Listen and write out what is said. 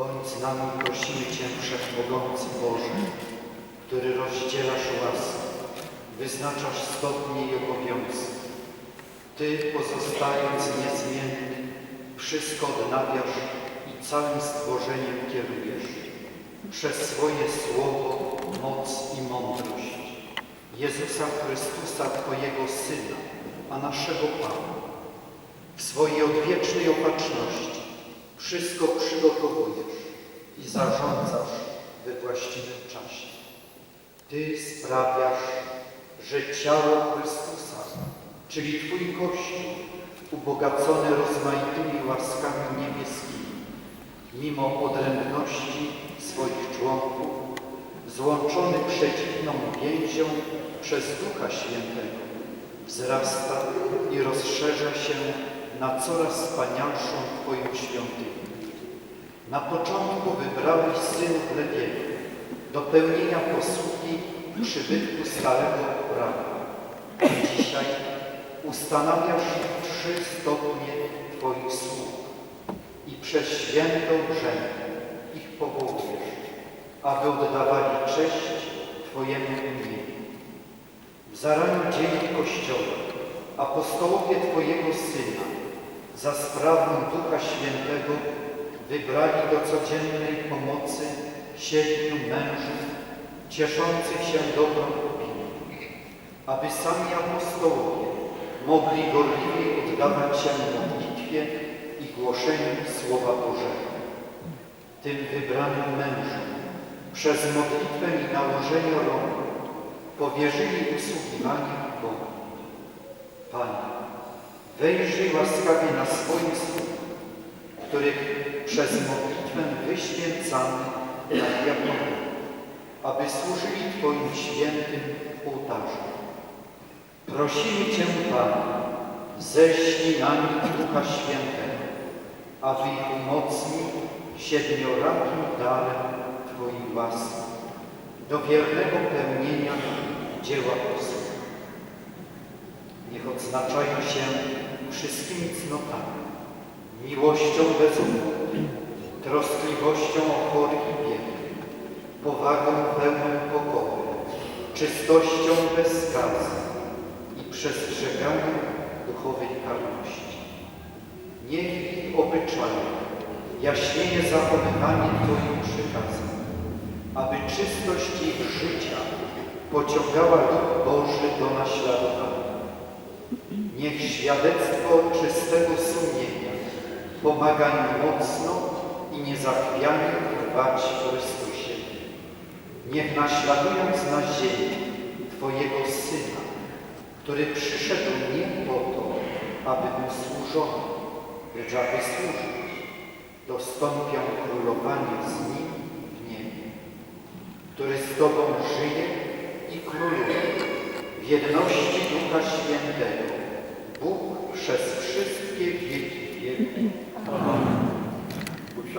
Bądź z nami, prosimy Cię, Wszechmogący Boże, który rozdzielasz łaskę, wyznaczasz stopnie i obowiązki. Ty, pozostając niezmienny, wszystko odnawiasz i całym stworzeniem kierujesz. Przez swoje słowo, moc i mądrość. Jezusa Chrystusa, Twojego Syna, a naszego Pana. W swojej odwiecznej opatrzności wszystko przygotowujesz i zarządzasz we właściwym czasie. Ty sprawiasz, że ciało Chrystusa, czyli Twój Kościół, ubogacone rozmaitymi łaskami niebieskimi, mimo odrębności swoich członków, złączony przedziwną więzią przez Ducha Świętego, wzrasta i rozszerza się na coraz wspanialszą Twoją świątynię. Na początku wybrałeś synów Lewiego do pełnienia posługi przybytku Starego Prawa. Dzisiaj ustanawiasz trzy stopnie Twoich sług i przez świętą brzękę ich powołujesz, aby oddawali cześć Twojemu imieniu. W zaraniu dzień Kościoła apostołowie Twojego Syna za sprawą Ducha Świętego wybrali do codziennej pomocy siedmiu mężów cieszących się dobrą opinią, aby sami apostołowie mogli gorliwiej oddawać się modlitwie i głoszeniu Słowa Bożego. Tym wybranym mężom przez modlitwę i nałożenie rąk powierzyli usługiwanie Bogu. Panie, wejrzyj łaskawie na swoim sług, których przez modlitwę wyświęcamy na diakonie, aby służyli Twoim świętym ołtarzom. Prosimy Cię, Panie, ześlij na nich Ducha Świętego, aby ich umocnił siedmiorakim darem Twojej łaski do wiernego pełnienia dzieła posług. Niech odznaczają się wszystkimi cnotami, miłością bez umowy, troskliwością o chorych i biednych, powagą pełną pokory, czystością bez skazy i przestrzeganiem duchowej karności. Niech ich obyczaje jaśnieje zachowywanie Twoich przykazań, aby czystość ich życia pociągała Duch Boży do naśladowania. Niech świadectwo czystego sumienia pomaga im mocno i niezachwianie trwać w Chrystusie. Niech naśladując na ziemi Twojego Syna, który przyszedł nie po to, aby Mu służono, lecz aby służyć, dostąpią królowania z Nim w niebie, który z Tobą żyje i króluje w jedności Ducha Świętego, Bóg przez wszystkie wieki wieków. Amen.